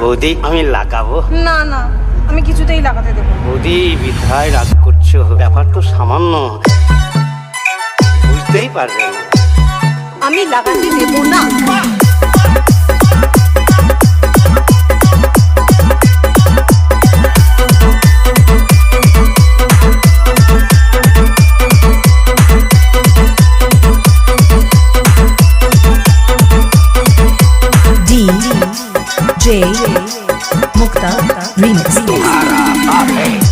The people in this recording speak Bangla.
বৌদি আমি লাগাবো। না না আমি কিছুতেই লাগাতে দেবো। বৌদি বিধায় রাগ করছ। ব্যাপার তো সামান্য। বুঝতেই পারবে না। আমি লাগাতে দেবো না। Mukta Remix